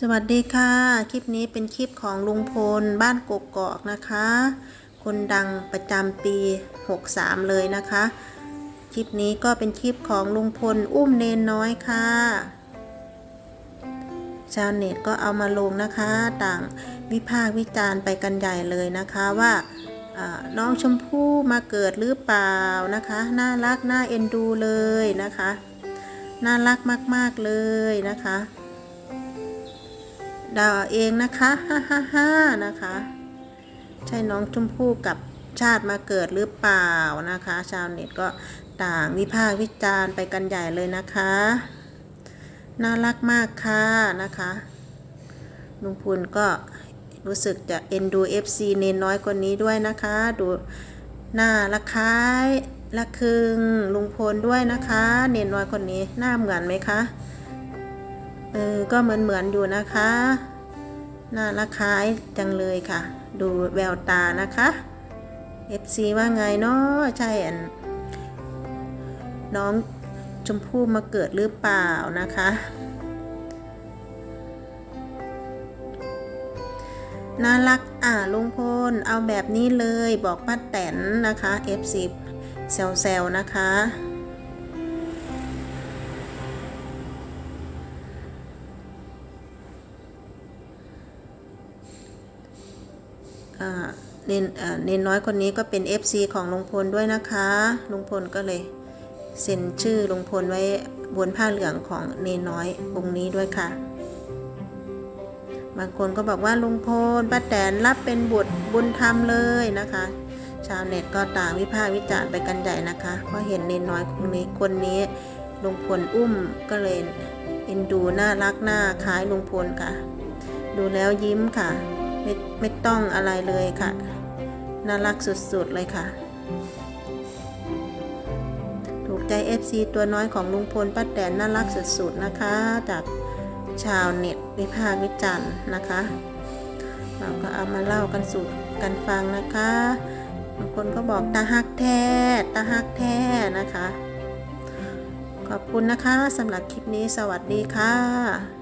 สวัสดีค่ะ คลิปนี้เป็นคลิปของลุงพลบ้านกกอกนะคะ คนดังประจำปี 63 เลยนะคะ คลิปนี้ก็เป็นคลิปของลุงพลอุ้มเนนน้อยค่ะ ชาวเน็ตก็เอามาลงนะคะ ต่างวิพากษ์วิจารณ์ไปกันใหญ่เลยนะคะว่าอ่าน้องชมพู่มาเกิดหรือเปล่านะคะ น่ารักน่าเอ็นดูเลยนะคะ น่ารักมากๆเลยนะคะ ดาวเองนะคะฮ่าฮ่าฮ่านะคะ ใช่น้องชมพู่กับชาติมาเกิดหรือเปล่านะคะ ชาวเน็ตก็ต่างวิพากษ์วิจารณ์ไปกันใหญ่เลยนะคะ น่ารักมากค่ะนะคะลุงพูนก็รู้สึกจะเอ็นดู FC เนนน้อยกว่านี้ด้วยนะคะ ดูหน้าละคายละคึงลุงพลด้วยนะคะ เนนน้อยคนนี้หน้าเหมือนไหมคะ เออ ก็เหมือนเหมือนอยู่นะคะ น่ารักคล้ายจังเลยค่ะ ดูแววตานะคะ FC ว่าไงเนาะใช่อันน้องชมพู่มาเกิดหรือเปล่านะคะ น่ารักอ่าลุงพล เอาแบบนี้เลยบอกป้าแตนนะคะ FC แซวๆนะคะ เนนเนนน้อยคนนี้ก็เป็น FC ของลุงพลด้วยนะคะ ลุงพลก็เลยเซ็นชื่อลุงพลไว้บนผ้าเหลืองของเนนน้อยองค์นี้ด้วยค่ะ บางคนก็บอกว่าลุงพลป้าแตนรับเป็นบุตรบุญธรรมเลยนะคะ ชาวเน็ตก็ต่างวิพากษ์วิจารณ์ไปกันใหญ่นะคะเพราะเห็นเนนน้อยคนนี้คนนี้ลุงพลอุ้มก็เลยเอ็นดูน่ารักหน้าคล้ายลุงพลค่ะ ดูแล้วยิ้มค่ะ ไม่ไม่ต้องอะไรเลยค่ะ น่ารักสุดๆเลยค่ะ ถูกใจ FC ตัวน้อยของลุงพลป้าแตนน่ารักสุดๆนะคะ จากชาวเน็ตวิพากษ์วิจารณ์นะคะ เราก็เอามาเล่ากันสู่กันฟังนะคะบางคนก็บอกตาฮักแท้ตาฮักแท้นะคะ ขอบคุณนะคะสำหรับคลิปนี้สวัสดีค่ะ